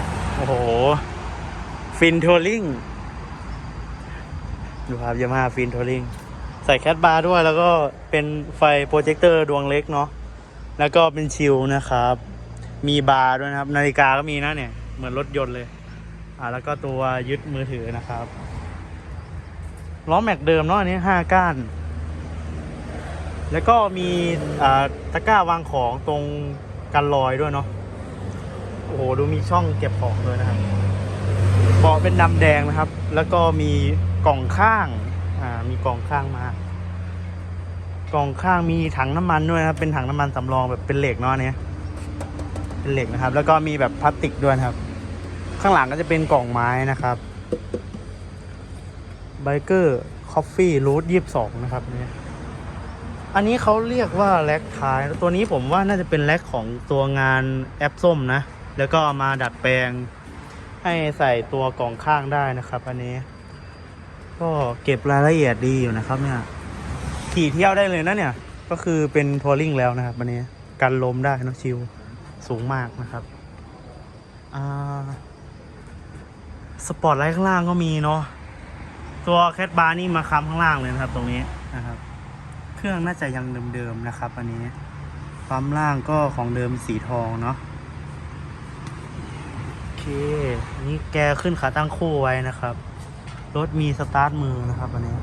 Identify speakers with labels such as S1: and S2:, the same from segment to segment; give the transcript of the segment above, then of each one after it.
S1: ดโอ้โห ฟินทัวริงดูครับยามาฟินทัวริงใส่แคทบาร์ด้วยแล้วก็เป็นไฟโปรเจคเตอร์ดวงเล็กเนาะแล้วก็เป็นชิลนะครับ มีบาร์ด้วยนะครับ นาฬิกาก็มีนะเนี่ย เหมือนรถยนต์เลย อ่าแล้วก็ตัวยึดมือถือนะครับล้อแม็กเดิมเนาะอันนี้ห้าก้าน แล้วก็มีอ่าตะกร้าวางของตรงกันลอยด้วยเนาะ อ้โหดูมีช่องเก็บของเลยนะครับเบาะเป็นดำแดงนะครับ แล้วก็มีกล่องข้างอ่ามีกล่องข้างมากล่องข้างมีถังน้ำมันด้วยนะครับ เป็นถังน้ำมันสำรองแบบเป็นเหล็กเนาะเนี้ยเป็นเหล็กนะครับ แล้วก็มีแบบพลาสติกด้วยครับ ข้างหลังก็จะเป็นกล่องไม้นะครับไบเกอร์คอฟฟี่รูทยี่สิบสองนะครับเนี่ยอันนี้เขาเรียกว่าแล็กท้าย ตัวนี้ผมว่าน่าจะเป็นแล็กของตัวงานแอปส้มนะ แล้วก็มาดัดแปลงให้ใส่ตัวกล่องข้างได้นะครับ อันนี้ ก็เก็บรายละเอียดดีอยู่นะครับ เนี่ย ขี่เที่ยวได้เลยนะเนี่ย ก็คือเป็นทัวริงแล้วนะครับอันนี้กันลมได้นอะชิลสูงมากนะครับอ่าสปอร์ตไลท์ข้างล่างก็มีเนาะตัวแคทบาร์นี่มาค้ำข้างล่างเลยนะครับ ตรงนี้นะครับ เครื่องน่าจะยังเดิมๆนะครับ อันนี้ปั๊มล่างก็ของเดิมสีทองเนาะ เคนนี้แกขึ้นขาตั้งคู่ไว้นะครับ รถมีสตาร์ทมือนะครับอันนี้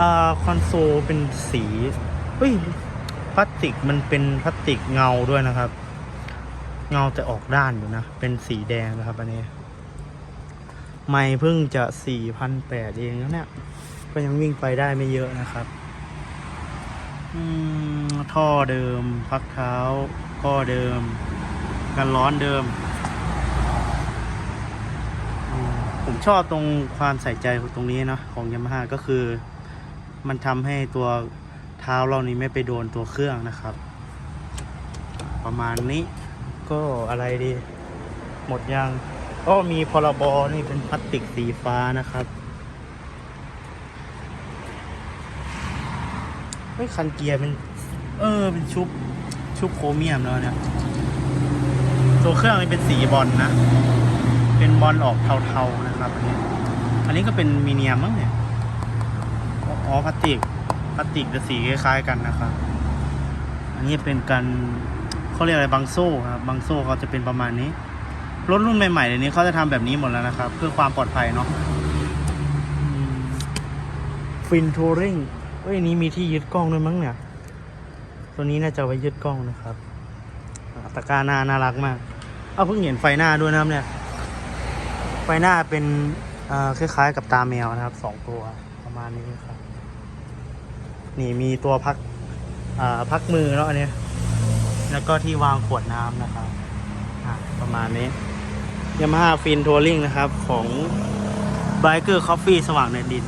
S1: อ่าคอนโซลเป็นสีเฮ้ยพลาสติกมันเป็นพลาสติกเงาด้วยนะครับ เงาแต่ออกด้านอยู่นะ เป็นสีแดงนะครับอันนี้ไม่เพิ่งจะสี่พันแปดเองแล้วเนี่ย ก็ยังวิ่งไปได้ไม่เยอะนะครับอืมท่อเดิม พักเท้าข้อเดิม กันร้อนเดิม ผมชอบตรงความใส่ใจตรงนี้เนาะของยามาฮ่าก็คือ มันทำให้ตัวเท้าเรานี้ไม่ไปโดนตัวเครื่องนะครับ ประมาณนี้ก็อะไรดี หมดยังก็มีพรบนี่เป็นพลาสติกสีฟ้านะครับเฮ้ยคันเกียร์เป็น เออ เป็นชุบ ชุบโครเมียมแล้วเนี่ย ตัวเครื่องนี่เป็นสีบอลนะ เป็นบอลออกเทาๆนะครับ อันนี้ อันนี้ก็เป็นมีเนียมมั้งเนี่ย อ๋อพลาสติก พลาสติกจะสีคล้ายๆกันนะครับ อันนี้เป็นการเขาเรียกอะไรบางโซ่ครับบางโซ่เขาจะเป็นประมาณนี้ รถรุ่นใหม่ๆเดี๋ยวนี้เขาจะทำแบบนี้หมดแล้วนะครับ เพื่อความปลอดภัยเนาะฟินทัวริงเอ้ยนี้มีที่ยึดกล้องด้วยมั้งเนี่ย ตัวนี้น่าจะไว้ยึดกล้องนะครับ ตะกร้าหน้าน่ารักมาก เอาเพิ่งเห็นไฟหน้าด้วยนะครับเนี่ย ไฟหน้าเป็นคล้ายๆกับตาแมวนะครับสองตัวประมาณนี้ครับ นี่มีตัวพักพักมือเนาะอันนี้ แล้วก็ที่วางขวดน้ำนะครับประมาณนี้ยามาฮ่าฟินทัวริงนะครับ ของ b บเกอร์คอฟฟี่สว่างในดิน